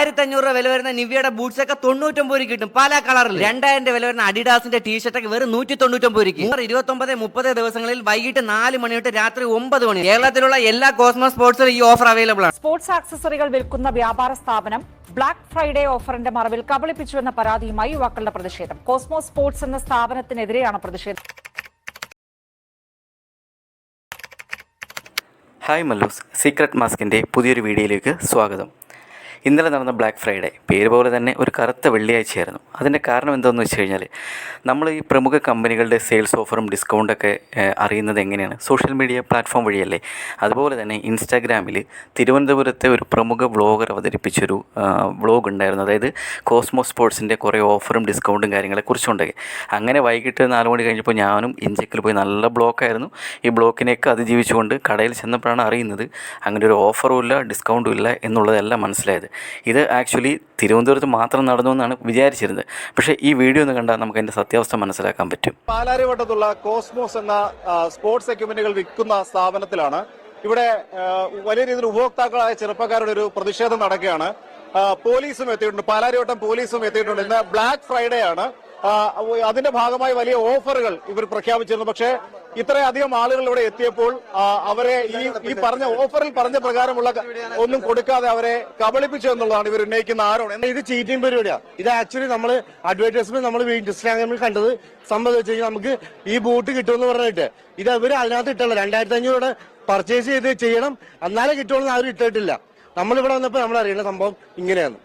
ആയിരത്തി അഞ്ഞൂറ് രൂപ വില വരുന്ന നിവ്യയുടെ ബൂട്ട്സ് ഒക്കെ തൊണ്ണൂറ്റൊമ്പത് രൂപ കിട്ടും. പല കളറിൽ രണ്ടായിരം രൂപ വില വരുന്ന അഡിഡാസിന്റെ ടീഷർട്ട് ഒക്കെ വെറും നൂറ്റി തൊണ്ണൂറ്റൊമ്പത് രൂപയ്ക്ക് ഇരുപത്തൊമ്പത് മുപ്പത് ദിവസങ്ങളിൽ വൈകിട്ട് നാല് മണി തൊട്ട് രാത്രി ഒമ്പത് മണി. കേരളത്തിലുള്ള എല്ലാ കോസ്മോ സ്പോർട്സിലും ഈ ഓഫർ അവൈലബിൾ ആണ്. സ്പോർട്സ് ആക്സസറികൾ വിൽക്കുന്ന വ്യാപാര സ്ഥാപനം ബ്ലാക്ക് ഫ്രൈഡേ ഓഫറിന്റെ മറവിൽ കബളിപ്പിച്ചുവെന്ന പരാതിയുമായി യുവാക്കളുടെ പ്രതിഷേധം. കോസ്മോ സ്പോർട്സ് എന്ന സ്ഥാപനത്തിനെതിരെയാണ് പ്രതിഷേധം. ഹായ് മല്ലൂസ് സീക്രട്ട് മാസ്കിന്റെ പുതിയൊരു വീഡിയോയിലേക്ക് സ്വാഗതം. ഇന്നലെ നടന്ന ബ്ലാക്ക് ഫ്രൈഡേ പേര് പോലെ തന്നെ ഒരു കറുത്ത വെള്ളിയാഴ്ചയായിരുന്നു. അതിന്റെ കാരണം എന്താണെന്ന് വെച്ച് കഴിഞ്ഞാൽ നമ്മൾ ഈ പ്രമുഖ കമ്പനികളുടെ സെയിൽസ് ഓഫറും ഡിസ്കൗണ്ടൊക്കെ അറിയുന്നത് എങ്ങനെയാണ്? സോഷ്യൽ മീഡിയ പ്ലാറ്റ്ഫോം വഴിയല്ലേ? അതുപോലെ തന്നെ ഇൻസ്റ്റാഗ്രാമിൽ തിരുവനന്തപുരത്തെ ഒരു പ്രമുഖ വ്ളോഗർ അവതരിപ്പിച്ചൊരു വ്ളോഗ് ഉണ്ടായിരുന്നു. അതായത് കോസ്മോ സ്പോർട്സിന്റെ കുറേ ഓഫറും ഡിസ്കൗണ്ടും കാര്യങ്ങളെ കുറിച്ചുണ്ടെങ്കിൽ അങ്ങനെ വൈകിട്ട് നാല് മണി കഴിഞ്ഞപ്പോൾ ഞാനും ഇഞ്ചക്കിൽ പോയി നല്ല ബ്ലോക്കായിരുന്നു ഈ ബ്ലോക്കിനെയൊക്കെ അതിജീവിച്ചുകൊണ്ട് കടയിൽ ചെന്നപ്പോഴാണ് അറിയുന്നത് അങ്ങനെ ഒരു ഓഫറും ഇല്ല ഡിസ്കൗണ്ടും ഇല്ല എന്നുള്ളതെല്ലാം മനസ്സിലായത്. ഇത് ആക്ച്വലി തിരുവനന്തപുരത്ത് മാത്രം നടന്നു എന്നാണ് വിചാരിച്ചിരുന്നത്. പക്ഷേ ഈ വീഡിയോ ഒന്ന് കണ്ടാൽ നമുക്ക് അതിന്റെ സത്യാവസ്ഥ മനസ്സിലാക്കാൻ പറ്റും. പാലാരിവട്ടത്തുള്ള കോസ്മോസ് എന്ന സ്പോർട്സ് എക്യുപ്മെന്റുകൾ വിൽക്കുന്ന സ്ഥാപനത്തിലാണ് ഇവിടെ വലിയ രീതിയിൽ ഉപഭോക്താക്കളായ ചെറുപ്പക്കാരുടെ ഒരു പ്രതിഷേധം നടക്കുകയാണ്. പോലീസും എത്തിയിട്ടുണ്ട്. പാലാരിവട്ടം പോലീസും എത്തിയിട്ടുണ്ട്. ഇന്ന് ബ്ലാക്ക് ഫ്രൈഡേ ആണ്. അതിന്റെ ഭാഗമായി വലിയ ഓഫറുകൾ ഇവർ പ്രഖ്യാപിച്ചിരുന്നു. പക്ഷേ ഇത്രയധികം ആളുകൾ ഇവിടെ എത്തിയപ്പോൾ അവരെ ഈ ഈ പറഞ്ഞ ഓഫറിൽ പറഞ്ഞ പ്രകാരമുള്ള ഒന്നും കൊടുക്കാതെ അവരെ കബളിപ്പിച്ചു എന്നുള്ളതാണ് ഇവർ ഉന്നയിക്കുന്ന ആരോപണം. ഇത് ചീറ്റിംഗ് പരിപാടിയാണ് ഇത് ആക്ച്വലി നമ്മൾ അഡ്വർടൈസ്മെന്റ് നമ്മൾ ഇൻസ്റ്റാഗ്രാമിൽ കണ്ടത് കഴിഞ്ഞാൽ നമുക്ക് ഈ ബൂട്ട് കിട്ടുമെന്ന് പറഞ്ഞിട്ട്. ഇത് അവർ അതിനകത്ത് ഇട്ടല്ല രണ്ടായിരത്തി അഞ്ഞൂറ് പർച്ചേസ് ചെയ്ത് ചെയ്യണം. എന്നാലേ കിട്ടുമെന്ന് ആരും ഇട്ടിട്ടില്ല. നമ്മളിവിടെ വന്നപ്പോൾ നമ്മൾ അറിയുന്ന സംഭവം ഇങ്ങനെയാണ്.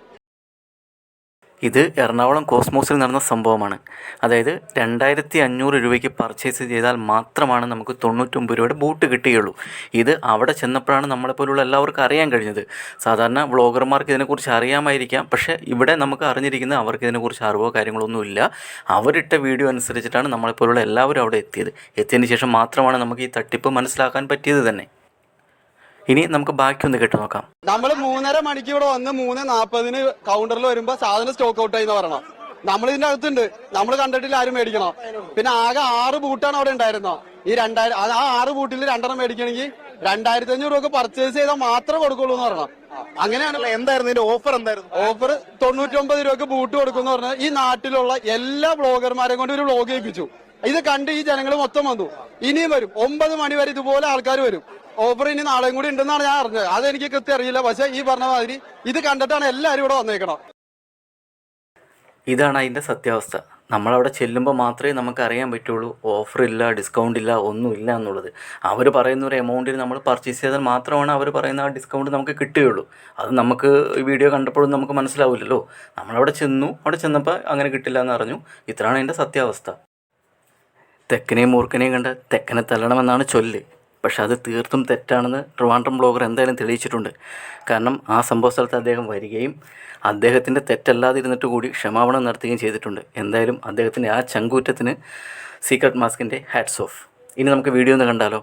ഇത് എറണാകുളം കോസ്മോസിൽ നടന്ന സംഭവമാണ്. അതായത് രണ്ടായിരത്തി അഞ്ഞൂറ് രൂപയ്ക്ക് പർച്ചേസ് ചെയ്താൽ മാത്രമാണ് നമുക്ക് തൊണ്ണൂറ്റൊമ്പത് രൂപയുടെ ബൂട്ട് കിട്ടുകയുള്ളൂ ഇത് അവിടെ ചെന്നപ്പോഴാണ് നമ്മളെപ്പോലുള്ള എല്ലാവർക്കും അറിയാൻ കഴിഞ്ഞത്. സാധാരണ വ്ളോഗർമാർക്ക് ഇതിനെക്കുറിച്ച് അറിയാമായിരിക്കാം. പക്ഷേ ഇവിടെ നമുക്ക് അറിഞ്ഞിരിക്കുന്ന അവർക്ക് ഇതിനെക്കുറിച്ച് അറിവോ കാര്യങ്ങളൊന്നും ഇല്ല. അവരിട്ട വീഡിയോ അനുസരിച്ചിട്ടാണ് നമ്മളെപ്പോലുള്ള എല്ലാവരും അവിടെ എത്തിയത്. എത്തിയതിന് ശേഷം മാത്രമാണ് നമുക്ക് ഈ തട്ടിപ്പ് മനസ്സിലാക്കാൻ പറ്റിയത് തന്നെ. ഇനി നമുക്ക് ബാക്കി ഒന്ന് കേട്ടു നോക്കാം. നമ്മൾ മൂന്നര മണിക്ക് ഇവിടെ വന്ന് മൂന്ന് നാപ്പതിന് കൗണ്ടറിൽ വരുമ്പോ സാധനം സ്റ്റോക്ക് ഔട്ട് ആയി എന്ന് പറയണം. നമ്മൾ ഇതിന്റെ അടുത്തുണ്ട് നമ്മൾ കണ്ടിട്ടില്ല ആരും മേടിക്കണം? പിന്നെ ആകെ ആറ് ബൂട്ടാണ് അവിടെ ഉണ്ടായിരുന്നത് ഈ രണ്ടായിരം ആ ആറ് ബൂട്ടിൽ രണ്ടെണ്ണം മേടിക്കണമെങ്കിൽ രണ്ടായിരത്തി അഞ്ഞൂറ് രൂപ പർച്ചേസ് ചെയ്താൽ മാത്രമേ കൊടുക്കുള്ളൂ എന്ന് പറയണം. അങ്ങനെയാണ് എന്തായിരുന്നു ഇതിന്റെ ഓഫർ എന്തായിരുന്നു? ഓഫർ തൊണ്ണൂറ്റൊമ്പത് രൂപക്ക് ബൂട്ട് കൊടുക്കുമെന്ന് പറഞ്ഞാൽ ഈ നാട്ടിലുള്ള എല്ലാ ബ്ലോഗർമാരെയും കൊണ്ട് ഒരു ബ്ലോഗ് ചെയ്യിപ്പിച്ചു ഇത് കണ്ട് ഈ ജനങ്ങൾ മൊത്തം വന്നു. ഇനിയും വരും. ഒമ്പത് മണി വരെ ഇതുപോലെ ആൾക്കാർ വരും. ഓഫർ ഇനി നാളെയും കൂടി ഉണ്ടെന്നാണ് ഞാൻ അറിഞ്ഞത്. അതെനിക്ക് കൃത്യം അറിയില്ല. പക്ഷേ ഈ പറഞ്ഞ മാതിരി ഇത് കണ്ടിട്ടാണ് എല്ലാവരും ഇവിടെ വന്നേക്കണം ഇതാണ് അതിന്റെ സത്യാവസ്ഥ. നമ്മളവിടെ ചെല്ലുമ്പോൾ മാത്രമേ നമുക്ക് അറിയാൻ പറ്റുള്ളൂ ഓഫർ ഇല്ല ഡിസ്കൗണ്ട് ഇല്ല ഒന്നുമില്ല എന്നുള്ളത്. അവർ പറയുന്ന ഒരു എമൗണ്ടിൽ നമ്മൾ പർച്ചേസ് ചെയ്താൽ മാത്രമാണ് അവർ പറയുന്ന ആ ഡിസ്കൗണ്ട് നമുക്ക് കിട്ടുകയുള്ളൂ. അത് നമുക്ക് വീഡിയോ കണ്ടപ്പോഴും നമുക്ക് മനസ്സിലാവില്ലല്ലോ. നമ്മളവിടെ ചെന്നു അവിടെ ചെന്നപ്പോൾ അങ്ങനെ കിട്ടില്ല എന്ന് അറിഞ്ഞു. ഇത്രയാണ് അതിന്റെ സത്യാവസ്ഥ. തെക്കനെയും മൂർക്കനെയും കണ്ട് തെക്കനെ തല്ലണമെന്നാണ് ചൊല്ല്. പക്ഷെ അത് തീർത്തും തെറ്റാണെന്ന് ട്രിവാൻഡ്രം ബ്ലോഗർ എന്തായാലും തെളിയിച്ചിട്ടുണ്ട്. കാരണം ആ സംഭവ സ്ഥലത്ത് അദ്ദേഹം വരികയും അദ്ദേഹത്തിന്റെ തെറ്റല്ലാതിരുന്നിട്ട് കൂടി ക്ഷമാപണം നടത്തുകയും ചെയ്തിട്ടുണ്ട്. എന്തായാലും അദ്ദേഹത്തിന്റെ ആ ചങ്കൂറ്റത്തിന് സീക്രട്ട് മാസ്കിന്റെ ഹാറ്റ്സ് ഓഫ് ഇനി നമുക്ക് വീഡിയോ ഒന്ന് കണ്ടാലോ?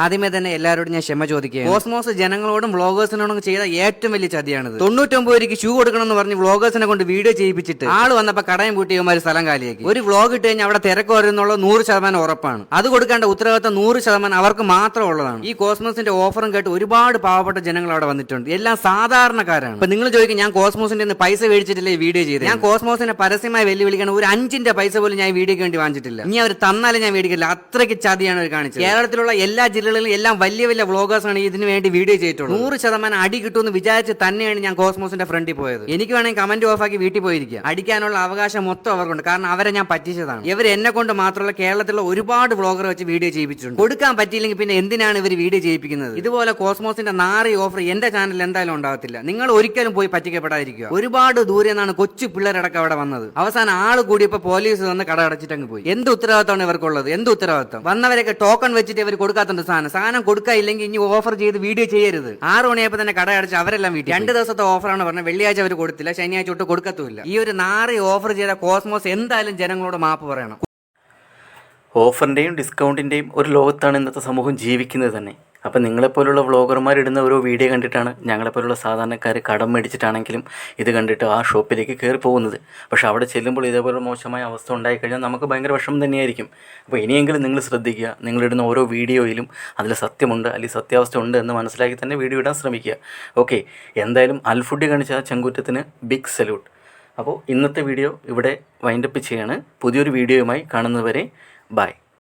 ആദ്യമേ തന്നെ എല്ലാവരോടും ഞാൻ ക്ഷമ ചോദിക്കുക കോസ്മോസ് ജനങ്ങളോടും വ്ളോഗേഴ്സിനോടും ചെയ്ത ഏറ്റവും വലിയ ചതിയാണിത്. തൊണ്ണൂറ്റൊമ്പത് രൂപയ്ക്ക് ഷൂ കൊടുക്കണം എന്ന് പറഞ്ഞ് വ്ളോഗേഴ്സിനെ കൊണ്ട് വീഡിയോ ചെയ്യിപ്പിച്ചിട്ട് ആൾ വന്നപ്പോ കടയും പൂട്ടിയവന്മാർ സ്ഥലം കാലിയാക്കി. ഒരു വ്ളോഗ് ഇട്ട് കഴിഞ്ഞാൽ അവിടെ തിരക്ക് വരുന്നുള്ള നൂറ് ശതമാനം ഉറപ്പാണ്. അത് കൊടുക്കേണ്ട ഉത്തരവാദിത്തം നൂറ് ശതമാനം അവർക്ക് മാത്രം ഉള്ളതാണ്. ഈ കോസ്മോസിന്റെ ഓഫറും കേട്ട് ഒരുപാട് പാവപ്പെട്ട ജനങ്ങൾ അവിടെ വന്നിട്ടുണ്ട്. എല്ലാം സാധാരണക്കാരാണ്. അപ്പൊ നിങ്ങൾ ചോദിക്കും ഞാൻ കോസ്മോസിന്റെ നിന്ന് പൈസ മേടിച്ചിട്ടില്ലേ ഈ വീഡിയോ ചെയ്ത്? ഞാൻ കോസ്മോസിനെ പരസ്യമായി വെല്ലുവിളിക്കണം ഒരു അഞ്ചിന്റെ പൈസ പോലും ഞാൻ വീഡിയോക്ക് വേണ്ടി വാങ്ങിച്ചിട്ടില്ല. ഇനി അവർ തന്നാലും ഞാൻ മേടിക്കില്ല അത്രയ്ക്ക് ചതിയാണ് അവർ കാണിച്ചത്. കേരളത്തിലുള്ള എല്ലാ ജില്ലകളിലും എല്ലാം വലിയ വലിയ വ്ളോഗേഴ്സാണ് ഇതിന് വേണ്ടി വീഡിയോ ചെയ്തിട്ടുള്ളത്. നൂറ് ശതമാനം അടി കിട്ടുമെന്ന് വിചാരിച്ച് തന്നെയാണ് ഞാൻ കോസ്മോസിന്റെ ഫ്രണ്ടിൽ പോയത്. എനിക്ക് വേണമെങ്കിൽ കമന്റ് ഓഫ് ആക്കി വീട്ടിൽ പോയിരിക്കുക. അടിക്കാനുള്ള അവകാശം മൊത്തം അവർക്കുണ്ട്. കാരണം അവരെ ഞാൻ പറ്റിച്ചതാണ്. ഇവർ എന്നെ കൊണ്ട് മാത്രമല്ല കേരളത്തിലുള്ള ഒരുപാട് വ്ളോഗർ വെച്ച് വീഡിയോ ചെയ്യിപ്പിച്ചിട്ടുണ്ട്. കൊടുക്കാൻ പറ്റിയില്ലെങ്കിൽ പിന്നെ എന്തിനാണ് ഇവർ വീഡിയോ ചെയ്യിപ്പിക്കുന്നത്? ഇതുപോലെ കോസ്മോസിന്റെ നാറി ഓഫർ എന്റെ ചാനലിൽ എന്തായാലും ഉണ്ടാവത്തില്ല. നിങ്ങൾ ഒരിക്കലും പോയി പറ്റിക്കപ്പെടാതിരിക്കുക. ഒരുപാട് ദൂരെ നിന്നാണ് കൊച്ചു പിള്ളേരടക്കം അവിടെ വന്നത്. അവസാനം ആൾ കൂടിയപ്പോ പോലീസ് വന്ന് കട അടച്ചിട്ടങ്ങ് പോയി. എന്ത് ഉത്തരവാദിത്തമാണ് ഇവർക്കുള്ളത്? എന്ത് ഉത്തരവാദിത്തം? വന്നവരൊക്കെ ടോക്കൺ വെച്ചിട്ട് ഇവർ കൊടുക്കാത്തുണ്ട് സാധനം. സാധനം കൊടുക്കാനില്ലെങ്കിൽ ഇനി ഓഫർ ചെയ്ത് വീഡിയോ ചെയ്യരുത്. ആറ് മണിയപ്പോൾ തന്നെ കട അടച്ച് അവരെല്ലാം വീട്ടിൽ രണ്ട് ദിവസത്തെ ഓഫറാണ് പറഞ്ഞത്. വെള്ളിയാഴ്ച അവർ കൊടുത്തില്ല ശനിയാഴ്ച തൊട്ട് കൊടുക്കത്തുമില്ല. ഈ ഒരു നാറി ഓഫർ ചെയ്ത കോസ്മോസ് എന്തായാലും ജനങ്ങളോട് മാപ്പ് പറയണം. ഓഫറിന്റെയും ഡിസ്കൗണ്ടിന്റെയും ഒരു ലോകത്താണ് ഇന്നത്തെ സമൂഹം ജീവിക്കുന്നത് തന്നെ. അപ്പോൾ നിങ്ങളെപ്പോലുള്ള വ്ളോഗർമാർ ഇടുന്ന ഓരോ വീഡിയോ കണ്ടിട്ടാണ് ഞങ്ങളെപ്പോലുള്ള സാധാരണക്കാർ കടം മേടിച്ചിട്ടാണെങ്കിലും ഇത് കണ്ടിട്ട് ആ ഷോപ്പിലേക്ക് കയറി പോകുന്നത്. പക്ഷേ അവിടെ ചെല്ലുമ്പോൾ ഇതേപോലെ മോശമായ അവസ്ഥ ഉണ്ടായിക്കഴിഞ്ഞാൽ നമുക്ക് ഭയങ്കര വിഷമം തന്നെയായിരിക്കും. അപ്പോൾ ഇനിയെങ്കിലും നിങ്ങൾ ശ്രദ്ധിക്കുക. നിങ്ങളിടുന്ന ഓരോ വീഡിയോയിലും അതിൽ സത്യമുണ്ട് അല്ലെങ്കിൽ സത്യാവസ്ഥ ഉണ്ട് എന്ന് മനസ്സിലാക്കി തന്നെ വീഡിയോ ഇടാൻ ശ്രമിക്കുക. ഓക്കെ എന്തായാലും അൽഫുഡി കാണിച്ച ആ ചെങ്കുറ്റത്തിന് ബിഗ് സല്യൂട്ട്. അപ്പോൾ ഇന്നത്തെ വീഡിയോ ഇവിടെ വൈൻഡപ്പ് ചെയ്യാണ്. പുതിയൊരു വീഡിയോയുമായി കാണുന്നവരെ ബൈ.